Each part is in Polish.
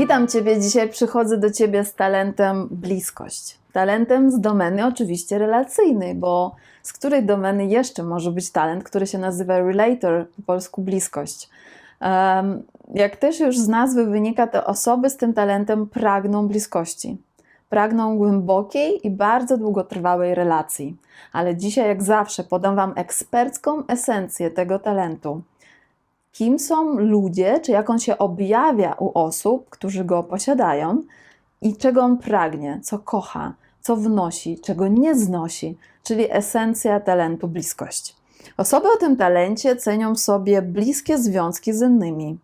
Witam Ciebie. Dzisiaj przychodzę do Ciebie z talentem bliskość. Talentem z domeny oczywiście relacyjnej, bo z której domeny jeszcze może być talent, który się nazywa relator, po polsku bliskość. Jak też już z nazwy wynika, te osoby z tym talentem pragną bliskości. Pragną głębokiej i bardzo długotrwałej relacji. Ale dzisiaj, jak zawsze, podam Wam ekspercką esencję tego talentu kim są ludzie, czy jak on się objawia u osób, którzy go posiadają i czego on pragnie, co kocha, co wnosi, czego nie znosi, czyli esencja talentu bliskość. Osoby o tym talencie cenią sobie bliskie związki z innymi.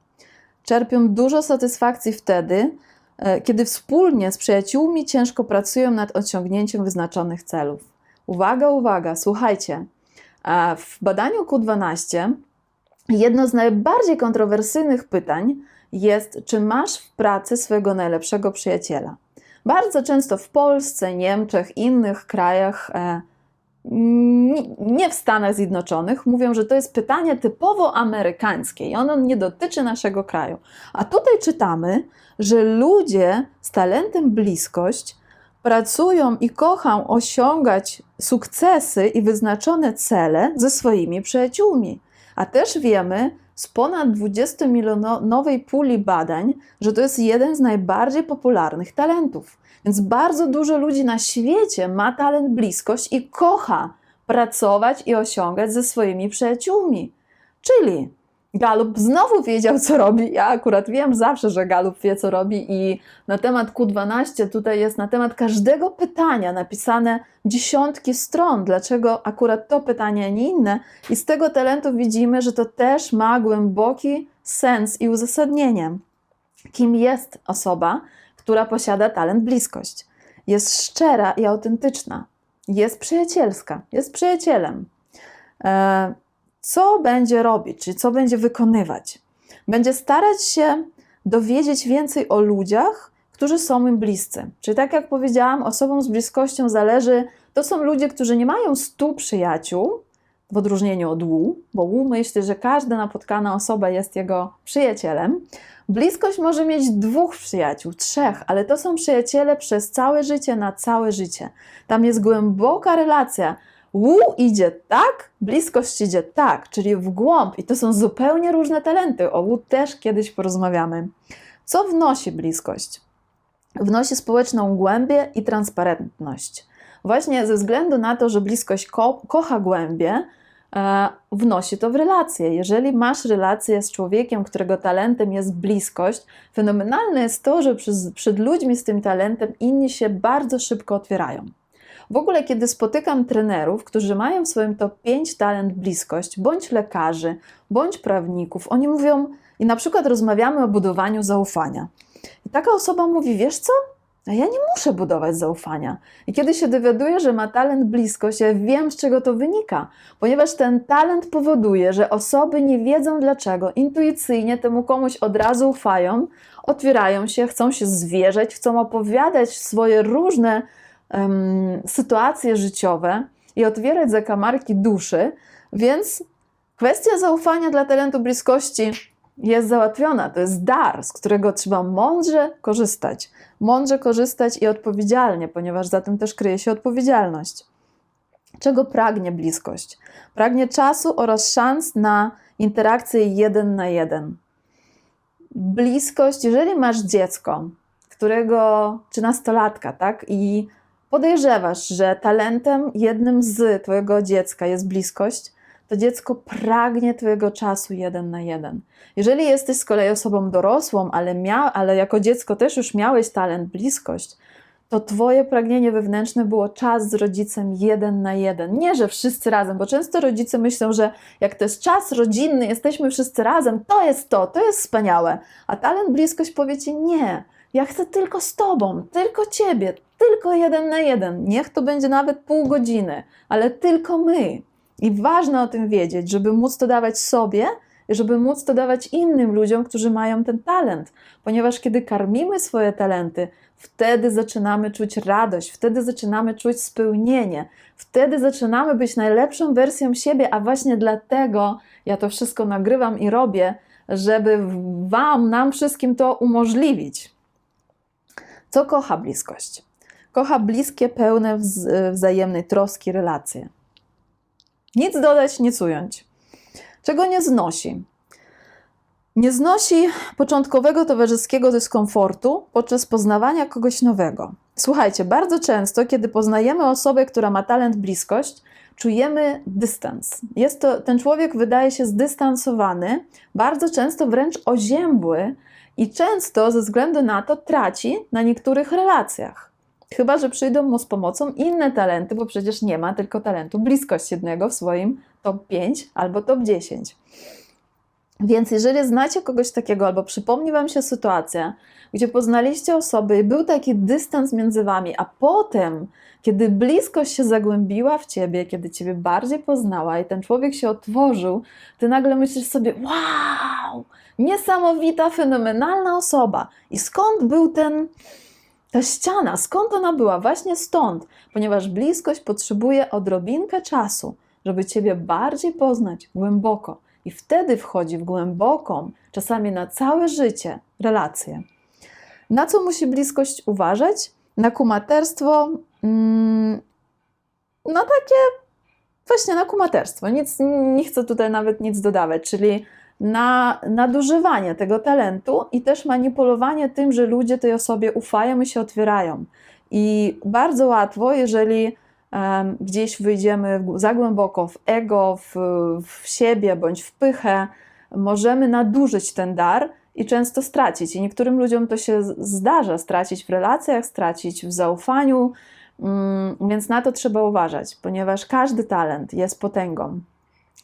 Czerpią dużo satysfakcji wtedy, e, kiedy wspólnie z przyjaciółmi ciężko pracują nad osiągnięciem wyznaczonych celów. Uwaga, uwaga, słuchajcie. W badaniu Q12 Jedno z najbardziej kontrowersyjnych pytań jest, czy masz w pracy swojego najlepszego przyjaciela. Bardzo często w Polsce, Niemczech, innych krajach, e, nie w Stanach Zjednoczonych, mówią, że to jest pytanie typowo amerykańskie i ono nie dotyczy naszego kraju. A tutaj czytamy, że ludzie z talentem bliskość pracują i kochą osiągać sukcesy i wyznaczone cele ze swoimi przyjaciółmi. A też wiemy z ponad 20-milionowej puli badań, że to jest jeden z najbardziej popularnych talentów. Więc bardzo dużo ludzi na świecie ma talent bliskość i kocha pracować i osiągać ze swoimi przyjaciółmi. Czyli Galup znowu wiedział, co robi. Ja akurat wiem zawsze, że Galup wie, co robi, i na temat Q12 tutaj jest na temat każdego pytania napisane dziesiątki stron. Dlaczego akurat to pytanie, a nie inne? I z tego talentu widzimy, że to też ma głęboki sens i uzasadnienie. Kim jest osoba, która posiada talent bliskość? Jest szczera i autentyczna, jest przyjacielska, jest przyjacielem. E, co będzie robić, czyli co będzie wykonywać. Będzie starać się dowiedzieć więcej o ludziach, którzy są im bliscy. Czyli tak jak powiedziałam, osobom z bliskością zależy, to są ludzie, którzy nie mają stu przyjaciół, w odróżnieniu od Wu, bo Wu myśli, że każda napotkana osoba jest jego przyjacielem. Bliskość może mieć dwóch przyjaciół, trzech, ale to są przyjaciele przez całe życie, na całe życie. Tam jest głęboka relacja, Wu idzie tak, bliskość idzie tak, czyli w głąb, i to są zupełnie różne talenty. O Wu też kiedyś porozmawiamy. Co wnosi bliskość? Wnosi społeczną głębię i transparentność. Właśnie ze względu na to, że bliskość ko kocha głębię, e, wnosi to w relacje. Jeżeli masz relację z człowiekiem, którego talentem jest bliskość, fenomenalne jest to, że przed, przed ludźmi z tym talentem inni się bardzo szybko otwierają. W ogóle, kiedy spotykam trenerów, którzy mają w swoim top 5 talent bliskość, bądź lekarzy, bądź prawników, oni mówią, i na przykład rozmawiamy o budowaniu zaufania. I taka osoba mówi: Wiesz co? A ja nie muszę budować zaufania. I kiedy się dowiaduję, że ma talent bliskość, ja wiem, z czego to wynika, ponieważ ten talent powoduje, że osoby nie wiedzą dlaczego, intuicyjnie temu komuś od razu ufają, otwierają się, chcą się zwierzać, chcą opowiadać swoje różne um, sytuacje życiowe i otwierać zakamarki duszy, więc kwestia zaufania dla talentu bliskości jest załatwiona. To jest dar, z którego trzeba mądrze korzystać. Mądrze korzystać i odpowiedzialnie, ponieważ za tym też kryje się odpowiedzialność. Czego pragnie bliskość? Pragnie czasu oraz szans na interakcję jeden na jeden. Bliskość, jeżeli masz dziecko, którego, czy nastolatka, tak, i podejrzewasz, że talentem jednym z Twojego dziecka jest bliskość, to dziecko pragnie Twojego czasu jeden na jeden. Jeżeli jesteś z kolei osobą dorosłą, ale, mia, ale jako dziecko też już miałeś talent, bliskość, to Twoje pragnienie wewnętrzne było czas z rodzicem jeden na jeden. Nie, że wszyscy razem, bo często rodzice myślą, że jak to jest czas rodzinny, jesteśmy wszyscy razem, to jest to, to jest wspaniałe. A talent, bliskość powie Ci nie. Ja chcę tylko z Tobą, tylko Ciebie, tylko jeden na jeden. Niech to będzie nawet pół godziny, ale tylko my. I ważne o tym wiedzieć, żeby móc to dawać sobie, żeby móc to dawać innym ludziom, którzy mają ten talent. Ponieważ kiedy karmimy swoje talenty, wtedy zaczynamy czuć radość, wtedy zaczynamy czuć spełnienie, wtedy zaczynamy być najlepszą wersją siebie, a właśnie dlatego ja to wszystko nagrywam i robię, żeby Wam, nam wszystkim to umożliwić. Co kocha bliskość? Kocha bliskie, pełne wz- wzajemnej troski relacje. Nic dodać, nic ująć. Czego nie znosi? Nie znosi początkowego towarzyskiego dyskomfortu podczas poznawania kogoś nowego. Słuchajcie, bardzo często, kiedy poznajemy osobę, która ma talent bliskość, czujemy dystans. Jest to, ten człowiek wydaje się zdystansowany, bardzo często wręcz oziębły i często ze względu na to traci na niektórych relacjach. Chyba, że przyjdą mu z pomocą inne talenty, bo przecież nie ma tylko talentu bliskość jednego w swoim top 5 albo top 10. Więc jeżeli znacie kogoś takiego, albo przypomni Wam się sytuacja, gdzie poznaliście osoby i był taki dystans między Wami, a potem, kiedy bliskość się zagłębiła w Ciebie, kiedy Ciebie bardziej poznała i ten człowiek się otworzył, Ty nagle myślisz sobie, wow, niesamowita, fenomenalna osoba. I skąd był ten, ta ściana, skąd ona była? Właśnie stąd, ponieważ bliskość potrzebuje odrobinkę czasu, żeby Ciebie bardziej poznać głęboko. I wtedy wchodzi w głęboką, czasami na całe życie, relację. Na co musi bliskość uważać? Na kumaterstwo, mm, na takie, właśnie na kumaterstwo. Nic, nie chcę tutaj nawet nic dodawać, czyli na nadużywanie tego talentu i też manipulowanie tym, że ludzie tej osobie ufają i się otwierają. I bardzo łatwo, jeżeli um, gdzieś wyjdziemy za głęboko w ego, w, w siebie bądź w pychę, możemy nadużyć ten dar i często stracić. I niektórym ludziom to się zdarza stracić w relacjach, stracić w zaufaniu, mm, więc na to trzeba uważać, ponieważ każdy talent jest potęgą.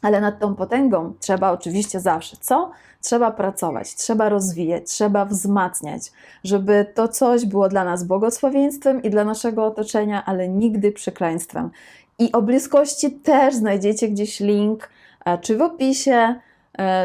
Ale nad tą potęgą trzeba oczywiście zawsze co? Trzeba pracować, trzeba rozwijać, trzeba wzmacniać, żeby to coś było dla nas błogosławieństwem i dla naszego otoczenia, ale nigdy przekleństwem. I o bliskości też znajdziecie gdzieś link, e, czy w opisie,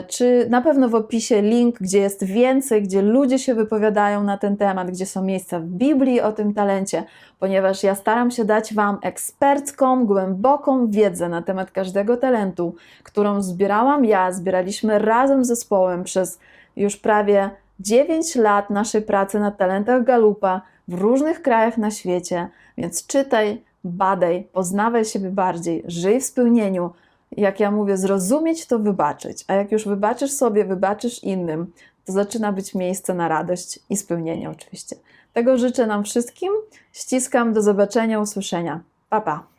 czy na pewno w opisie link, gdzie jest więcej, gdzie ludzie się wypowiadają na ten temat, gdzie są miejsca w Biblii o tym talencie, ponieważ ja staram się dać Wam ekspercką, głęboką wiedzę na temat każdego talentu, którą zbierałam ja, zbieraliśmy razem z zespołem przez już prawie 9 lat naszej pracy na talentach Galupa w różnych krajach na świecie, więc czytaj, badaj, poznawaj siebie bardziej, żyj w spełnieniu. Jak ja mówię, zrozumieć to wybaczyć, a jak już wybaczysz sobie, wybaczysz innym, to zaczyna być miejsce na radość i spełnienie oczywiście. Tego życzę nam wszystkim. Ściskam, do zobaczenia, usłyszenia. Pa, pa.